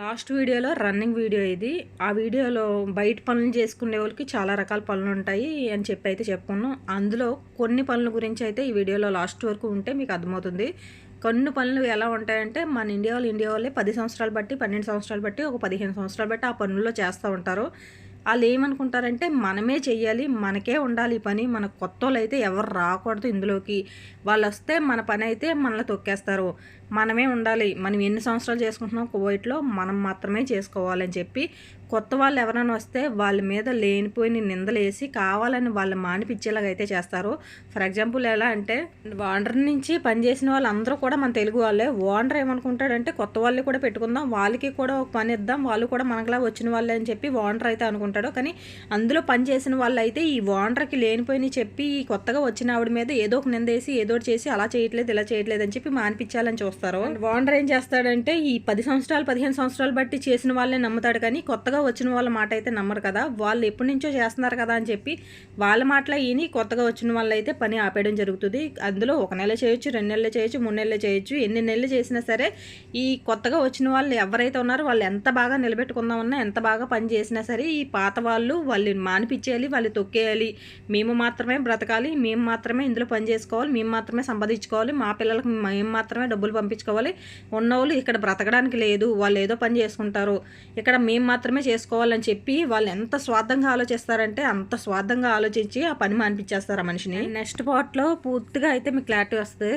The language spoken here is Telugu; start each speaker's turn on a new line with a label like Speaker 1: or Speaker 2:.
Speaker 1: లాస్ట్ వీడియోలో రన్నింగ్ వీడియో ఇది. ఆ వీడియోలో బయట పనులు చేసుకునే వాళ్ళకి చాలా రకాల పనులు ఉంటాయి అని చెప్పి అయితే చెప్పుకున్నాం. అందులో కొన్ని పనుల గురించి అయితే ఈ వీడియోలో లాస్ట్ వరకు ఉంటే మీకు అర్థమవుతుంది. కొన్ని పనులు ఎలా ఉంటాయంటే మన ఇండియా వాళ్ళు ఇండియా వాళ్ళే పది సంవత్సరాలు బట్టి పన్నెండు సంవత్సరాలు బట్టి ఒక పదిహేను సంవత్సరాలు బట్టి ఆ పనుల్లో చేస్తూ ఉంటారు. వాళ్ళు ఏమనుకుంటారంటే మనమే చేయాలి మనకే ఉండాలి ఈ పని మన కొత్త అయితే ఎవరు రాకూడదు ఇందులోకి. వాళ్ళు వస్తే మన పని అయితే మనల్ని తొక్కేస్తారు. మనమే ఉండాలి మనం ఎన్ని సంవత్సరాలు చేసుకుంటున్నాం కువైట్లో మనం మాత్రమే చేసుకోవాలని చెప్పి కొత్త వాళ్ళు ఎవరైనా వస్తే వాళ్ళ మీద లేనిపోయిన నిందలేసి కావాలని వాళ్ళు మానిపించేలాగా అయితే చేస్తారు. ఫర్ ఎగ్జాంపుల్ ఎలా అంటే ఓనర్ నుంచి పనిచేసిన వాళ్ళందరూ కూడా మన తెలుగు వాళ్ళే. ఓనర్ ఏమనుకుంటాడంటే కొత్త వాళ్ళు కూడా పెట్టుకుందాం వాళ్ళకి కూడా ఒక పని ఇద్దాం వాళ్ళు కూడా మనకులా వచ్చిన వాళ్ళే అని చెప్పి ఓనర్ అయితే అనుకుంటారు. ఉంటాడో కానీ అందులో పని చేసిన వాళ్ళు అయితే ఈ ఓనర్కి లేనిపోయిన చెప్పి ఈ కొత్తగా వచ్చిన ఆవిడ మీద ఏదో ఒక నిందేసి ఏదో చేసి అలా చేయట్లేదు ఇలా చేయట్లేదు అని చెప్పి మానిపించాలని చూస్తారు. ఓనర్ ఏం చేస్తాడంటే ఈ పది సంవత్సరాలు పదిహేను సంవత్సరాలు బట్టి చేసిన వాళ్ళే నమ్ముతాడు కానీ కొత్తగా వచ్చిన వాళ్ళ మాట అయితే నమ్మరు కదా. వాళ్ళు ఎప్పటి నుంచో చేస్తున్నారు కదా అని చెప్పి వాళ్ళ మాటలో ఈని కొత్తగా వచ్చిన వాళ్ళు అయితే పని ఆపేయడం జరుగుతుంది. అందులో ఒక నెల చేయొచ్చు రెండు నెలలు చేయొచ్చు మూడు నెలలు చేయొచ్చు ఎన్ని నెలలు చేసినా సరే ఈ కొత్తగా వచ్చిన వాళ్ళు ఎవరైతే ఉన్నారో వాళ్ళు ఎంత బాగా నిలబెట్టుకుందామన్నా ఎంత బాగా పని చేసినా సరే ఈ పాత వాళ్ళు వాళ్ళని మానిపించేయాలి వాళ్ళు తొక్కేయాలి. మేము మాత్రమే బ్రతకాలి మేము మాత్రమే ఇందులో పని చేసుకోవాలి మేము మాత్రమే సంపాదించుకోవాలి మా పిల్లలకు మేము మాత్రమే డబ్బులు పంపించుకోవాలి. ఉన్నవాళ్ళు ఇక్కడ బ్రతకడానికి లేదు వాళ్ళు ఏదో పని చేసుకుంటారు. ఇక్కడ మేము మాత్రమే చేసుకోవాలని చెప్పి వాళ్ళు ఎంత స్వార్థంగా ఆలోచిస్తారంటే అంత స్వార్థంగా ఆలోచించి ఆ పని మానిపించేస్తారు ఆ మనిషిని. నెక్స్ట్ పార్ట్లో పూర్తిగా అయితే మీకు క్లారిటీ వస్తుంది.